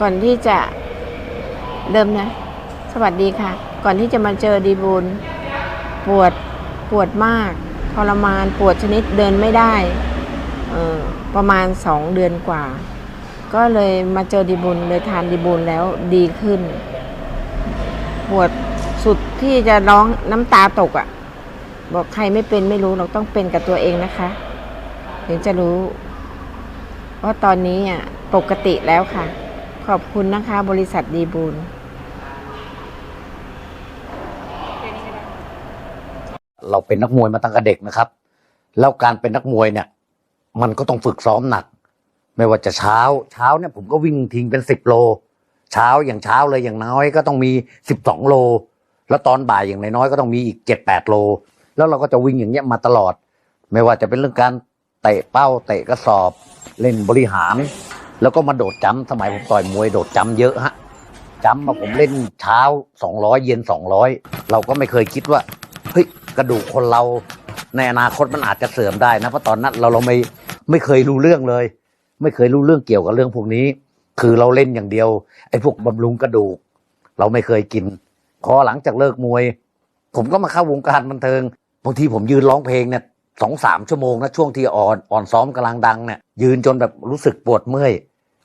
ก่อนที่จะเดิมนะ สวัสดีค่ะ ก่อนที่จะมาเจอดีบุญปวดปวดมากทรมานปวดชนิดเดินไม่ได้ประมาณสองเดือนกว่า ก็เลยมาเจอดีบุญเลยทานดีบุญแล้วดีขึ้น ปวดสุดที่จะร้องน้ำตาตกอะ่ะ บอกใครไม่เป็นไม่รู้เราต้องเป็นกับตัวเองนะคะ ถึงจะรู้ว่าตอนนี้อะปกติแล้วค่ะ ขอบคุณนะคะ บริษัทดีบูลเราเป็นนักมวยมาตั้งแต่เด็กนะครับ แล้วการเป็นนักมวยเนี่ย มันก็ต้องฝึกซ้อมหนัก ไม่ว่าจะเช้า เช้าเนี่ยผมก็วิ่งทิ้งเป็นสิบโล เช้าอย่างเช้าเลยอย่างน้อยก็ต้องมีสิบสองโล แล้วตอนบ่ายอย่างน้อยก็ต้องมีอีกเจ็ดแปดโล แล้วเราก็จะวิ่งอย่างเงี้ยมาตลอด ไม่ว่าจะเป็นเรื่องการเตะเป้าเตะกระสอบ เล่นบริหาร แล้วก็มาโดดจ้ำสมัยผมต่อยมวยโดดจ้ำเยอะฮะจ้ำมาผมเล่นเช้าสองร้อยเย็นสองร้อยเราก็ไม่เคยคิดว่าเฮ้ยกระดูกคนเราในอนาคตมันอาจจะเสื่อมได้นะเพราะตอนนั้นเราเราไม่ไม่เคยรู้เรื่องเลย ไม่เคยรู้เรื่องเกี่ยวกับเรื่องพวกนี้ คือเราเล่นอย่างเดียวไอ้พวกบำรุงกระดูก เราไม่เคยกินพอหลังจากเลิกมวย ผมก็มาเข้าวงการบันเทิงบางทีผมยืนร้องเพลงเนี่ยสองสามชั่วโมงนะช่วงที่อ่อนอ่อนซ้อมกำลังดังเนี่ยยืนจนแบบรู้สึกปวดเมื่อย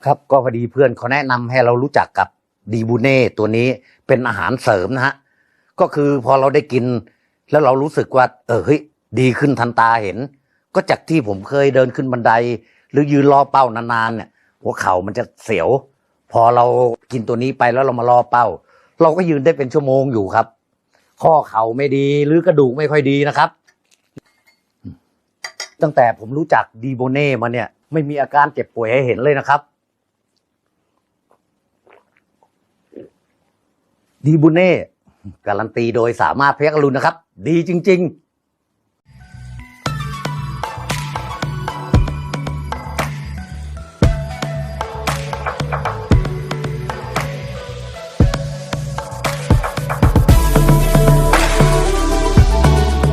ครับก็พอดีเพื่อนเขาแนะนำให้เรารู้จักกับดีบูเน่ตัวนี้เป็นอาหารเสริมนะฮะก็คือพอเราได้กิน แล้วเรารู้สึกว่า เออเฮ้ยดีขึ้นทันตาเห็น ก็จากที่ผมเคยเดินขึ้นบันได หรือยืนรอเป้านานๆเนี่ย หัวเข่ามันจะเสียว พอเรากินตัวนี้ไปแล้วเรามารอเป้า เราก็ยืนได้เป็นชั่วโมงอยู่ครับ ข้อเข่าไม่ดีหรือกระดูกไม่ค่อยดีนะครับ ตั้งแต่ผมรู้จักดีโบเน่มาเนี่ย ไม่มีอาการเจ็บป่วยให้เห็นเลยนะครับ ดีบุเน่ การันตีโดยสามารถเพยักรุนนะครับ ดีจริง ๆ